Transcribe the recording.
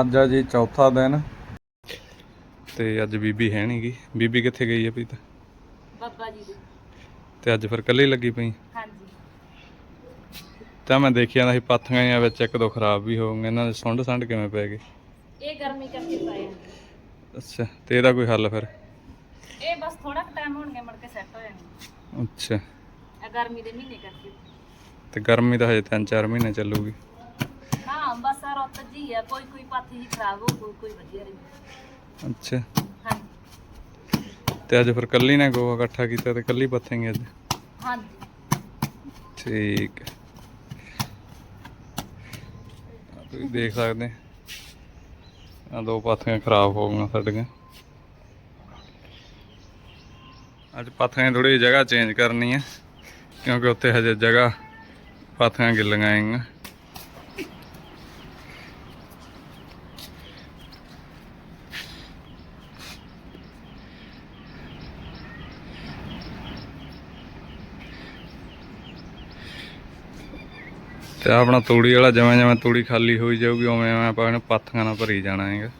ਅੱਜ ਆ ਜੀ ਚੌਥਾ ਦਿਨ। ਤੇ ਅੱਜ ਬੀਬੀ ਹੈ ਨੀ ਗੀ। ਬੀਬੀ ਕਿੱਥੇ ਗਈ ਹੈ ਪ੍ਰੀਤ? ਬਾਬਾ ਜੀ ਦੇ। ਤੇ ਅੱਜ ਫਿਰ ਇਕੱਲੀ ਲੱਗੀ ਪਈ? ਹਾਂਜੀ। ਤਾਂ ਮੈਂ ਦੇਖਿਆ ਨਾ ਸੀ ਪਾਥੀਆਂ ਜਿਹੀਆਂ ਵਿੱਚ ਇੱਕ ਦੋ ਖਰਾਬ ਵੀ ਹੋ ਗਏ ਇਹਨਾਂ ਦੇ ਸੁੰਡ ਸੰਡ ਕਿਵੇਂ ਪੈ ਗਏ? ਇਹ ਗਰਮੀ ਕਰਕੇ ਪਾਏ ਆ। ਅੱਛਾ ਤੇ ਇਹਦਾ ਕੋਈ ਹੱਲ ਫਿਰ? ਇਹ ਬਸ ਥੋੜਾ ਕੁ ਟਾਈਮ ਹੋਣਗੇ ਮੁੜ ਕੇ ਸੈੱਟ ਹੋ ਜਾਣਗੇ। ਅੱਛਾ। ਇਹ ਗਰਮੀ ਦੇ ਮਹੀਨੇ ਕਰਕੇ। ਤੇ ਗਰਮੀ ਤਾਂ ਹਜੇ 3-4 ਮਹੀਨੇ ਚੱਲੂਗੀ। ਹਾਂ ਬਸ ਆ ਰੁੱਤ ਜੀ ਆ ਕੋਈ ਕੋਈ ਪਾਥੀ ਜੀ ਖਰਾਬ ਹੋ ਕੋਈ ਕੋਈ ਵਧੀਆ ਰਹੀ ਅੱਛਾ। ਹਾਂਜੀ। ਤੇ ਅੱਜ ਫਿਰ ਕੱਲੀ ਨੇ ਗੋਆ ਇਕੱਠਾ ਕੀਤਾ ਤੇ ਕੱਲੀ ਪੱਥੇਂਗੇ ਅੱਜ? ਹਾਂਜੀ। ਠੀਕ ਹੈ। ਆਹ ਤੁਸੀਂ ਦੇਖ ਸਕਦੇ ਆ। ਦੋ ਪਾਥੀਆਂ ਖਰਾਬ ਹੋ ਗਈਆਂ ਸਾਡੀਆਂ। ਅੱਜ ਪਾਥੀਆਂ ਥੋੜੀ ਜਗ੍ਹਾ ਚੇਂਜ ਕਰਨੀ ਹੈ ਕਿਉਂਕਿ ਉੱਥੇ ਹਜੇ ਜਗ੍ਹਾ ਪਾਥੀਆਂ ਗਿੱਲੀਆਂ ਆਈਆਂ। ਤੇ ਆਪਣਾ ਤੂੜੀ ਵਾਲਾ ਜਿਵੇਂ ਜਿਵੇਂ ਤੂੜੀ ਖਾਲੀ ਹੋਈ ਜਾਊਗੀ ਉਵੇਂ ਉਵੇਂ ਆਪਾਂ ਇਹਨੂੰ ਪਾਥੀਆਂ ਨਾਲ ਭਰੀ ਜਾਣਾ ਹੈਗਾ।